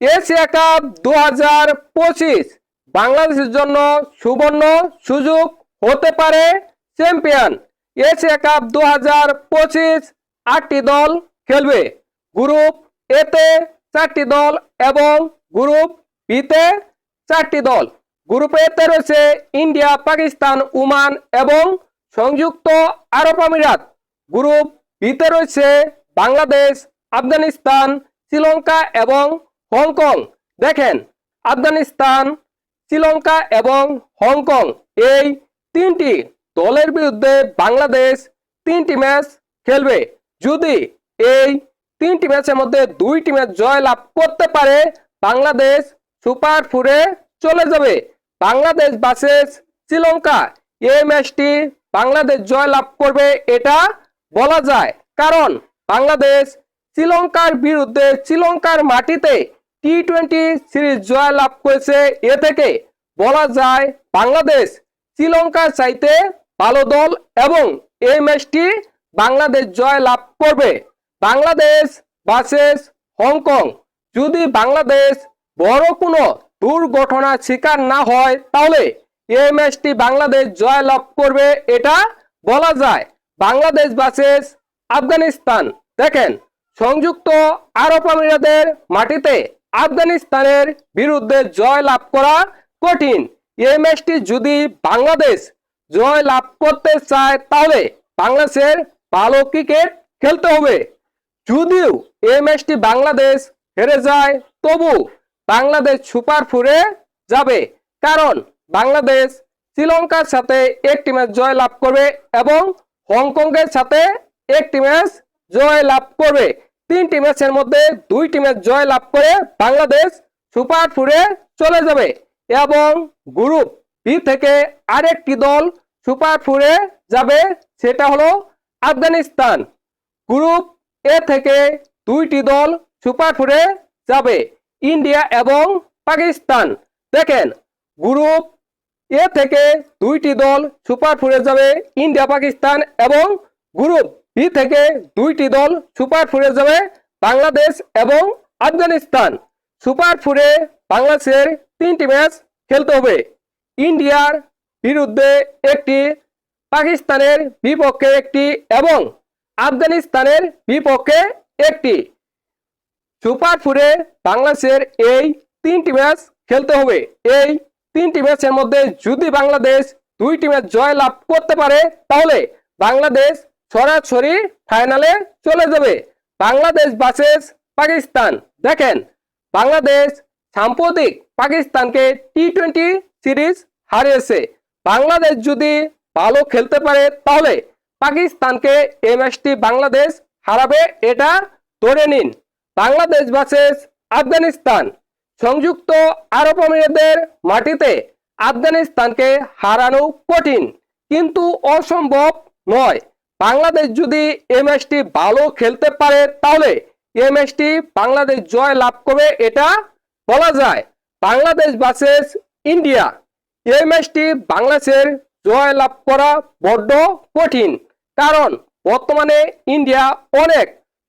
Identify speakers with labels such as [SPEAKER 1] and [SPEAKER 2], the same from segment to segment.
[SPEAKER 1] Asia cup দু হাজার পঁচিশ। বাংলাদেশের জন্য সুবর্ণ সুযোগ হতে পারে চ্যাম্পিয়ন। এশিয়া কাপ দু হাজার পঁচিশ আটটি দল খেলবে। গ্রুপ এতে চারটি দল এবং গ্রুপ বিতে চারটি দল। গ্রুপ এতে রয়েছে ইন্ডিয়া, পাকিস্তান, ওমান এবং সংযুক্ত আরব আমিরাত। গ্রুপ বিতে রয়েছে বাংলাদেশ, আফগানিস্তান, শ্রীলঙ্কা এবং হংকং। দেখেন, আফগানিস্তান, শ্রীলঙ্কা এবং হংকং এই তিনটি দলের বিরুদ্ধে বাংলাদেশ তিনটি ম্যাচ খেলবে। যদি এই তিনটি ম্যাচের মধ্যে দুইটি ম্যাচ জয় লাভ করতে পারে, বাংলাদেশ সুপার ফোরে চলে যাবে। বাংলাদেশ বাসেস শ্রীলঙ্কা, এই ম্যাচটি বাংলাদেশ জয় লাভ করবে এটা বলা যায়। কারণ বাংলাদেশ শ্রীলঙ্কার বিরুদ্ধে, শ্রীলঙ্কার মাটিতে টি টোয়েন্টি সিরিজ জয় লাভ করেছে এ থেকে। বলা যায়, বাংলাদেশ শ্রীলঙ্কার চাইতে ভালো দল এবং এই ম্যাচটি বাংলাদেশ জয় লাভ করবে। Bangladesh versus Hong Kong. যদি বাংলাদেশ বড় কোনো দুর্ঘটনার শিকার না হয়, তাহলে এই ম্যাচটি বাংলাদেশ জয় লাভ করবে এটা বলা যায়। বাংলাদেশ ভার্সেস আফগানিস্তান। দেখেন, সংযুক্ত আরব আমিরাতের মাটিতে আফগানিস্তানের বিরুদ্ধে জয় লাভ করা কঠিন। এই ম্যাচটি যদি বাংলাদেশ জয় লাভ করতে চায়, তাহলে বাংলাদেশের ভালো ক্রিকেট খেলতে হবে। যদিও এই ম্যাচটি বাংলাদেশ হেরে যায়, তবু বাংলাদেশ সুপার ফোরে যাবে। কারণ বাংলাদেশ শ্রীলঙ্কার সাথে একটি ম্যাচ জয় লাভ করবে এবং হংকংয়ের সাথে একটি ম্যাচ জয় লাভ করবে। তিনটি ম্যাচের মধ্যে দুইটি ম্যাচ জয় লাভ করে বাংলাদেশ সুপার ফোরে চলে যাবে এবং গ্রুপ বি থেকে আরেকটি দল সুপার ফোরে যাবে, সেটা হলো আফগানিস্তান। গ্রুপ এ থেকে দুইটি দল সুপার ফোরে যাবে, ইন্ডিয়া এবং পাকিস্তান। দেখেন, গ্রুপ এ থেকে দুইটি দল সুপার ফোরে যাবে, ইন্ডিয়া, পাকিস্তান এবং গ্রুপ বি থেকে দুইটি দল সুপার ফোরে যাবে বাংলাদেশ এবং আফগানিস্তান। সুপার ফোরে বাংলাদেশের তিনটি ম্যাচ খেলতে হবে। ইন্ডিয়ার বিরুদ্ধে একটি, পাকিস্তানের বিপক্ষে একটি এবং আফগানিস্তানের বিপক্ষে একটি। সুপার ফোরে বাংলাদেশের এই তিনটি ম্যাচ খেলতে হবে। এই তিনটি ম্যাচের মধ্যে যদি বাংলাদেশ দুইটি ম্যাচ জয় লাভ করতে পারে, তাহলে বাংলাদেশ সরাসরি ফাইনালে চলে যাবে বাংলাদেশ ভার্সেস পাকিস্তান। দেখেন, বাংলাদেশ সাম্প্রতিক পাকিস্তানকে টি টোয়েন্টি সিরিজ হারিয়েছে। বাংলাদেশ যদি ভালো খেলতে পারে, তাহলে পাকিস্তানকে এই ম্যাচটি বাংলাদেশ হারাবে, এটা ধরে নিন। বাংলাদেশ ভার্সেস আফগানিস্তান। সংযুক্ত আরব আমিরাতের মাটিতে আফগানিস্তানকে হারানো কঠিন, কিন্তু অসম্ভব নয়। বাংলাদেশ যদি এই ম্যাচটি ভালো খেলতে পারে, তাহলে এই ম্যাচটি বাংলাদেশ জয় লাভ করবে, এটা বলা যায়। Bangladesh versus India. এই ম্যাচটি বাংলাদেশের জয় লাভ করা বড্ড কঠিন, কারণ বর্তমানে ইন্ডিয়া অনেক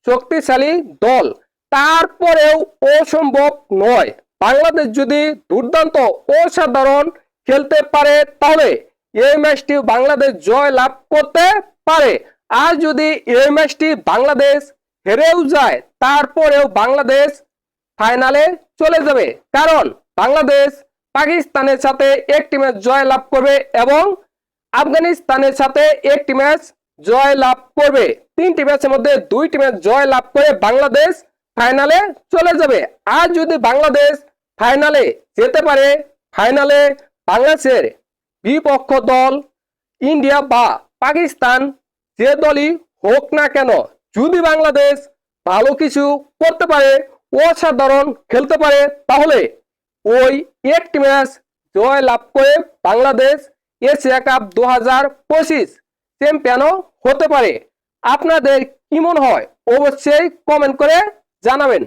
[SPEAKER 1] শক্তিশালী দল, তারপরেও অসম্ভব নয়। বাংলাদেশ যদি দুর্দান্ত, অসাধারণ খেলতে পারে, তাহলে এই ম্যাচটি বাংলাদেশ জয় লাভ করতে পারে। আর যদি এই ম্যাচটি বাংলাদেশ হেরেও যায়, তারপরেও বাংলাদেশ ফাইনালে চলে যাবে। কারণ বাংলাদেশ পাকিস্তানের সাথে একটি ম্যাচ জয় লাভ করবে এবং আফগানিস্তানের সাথে একটি ম্যাচ জয় লাভ করবে। তিনটি ম্যাচের মধ্যে দুইটি ম্যাচ জয় লাভ করে বাংলাদেশ ফাইনালে চলে যাবে। আর যদি বাংলাদেশ ফাইনালে যেতে পারে, ফাইনালে বাংলাদেশের বিপক্ষ দল ইন্ডিয়া বা পাকিস্তান যে দলই হোক না কেন, যদি বাংলাদেশ ভালো কিছু করতে পারে, অসাধারণ খেলতে পারে, তাহলে ওই একটি ম্যাচ জয় লাভ করে বাংলাদেশ এশিয়া কাপ দু হাজার পঁচিশ চ্যাম্পিয়নও হতে পারে। আপনাদের কি মনে হয়? অবশ্যই কমেন্ট করে জানাবেন।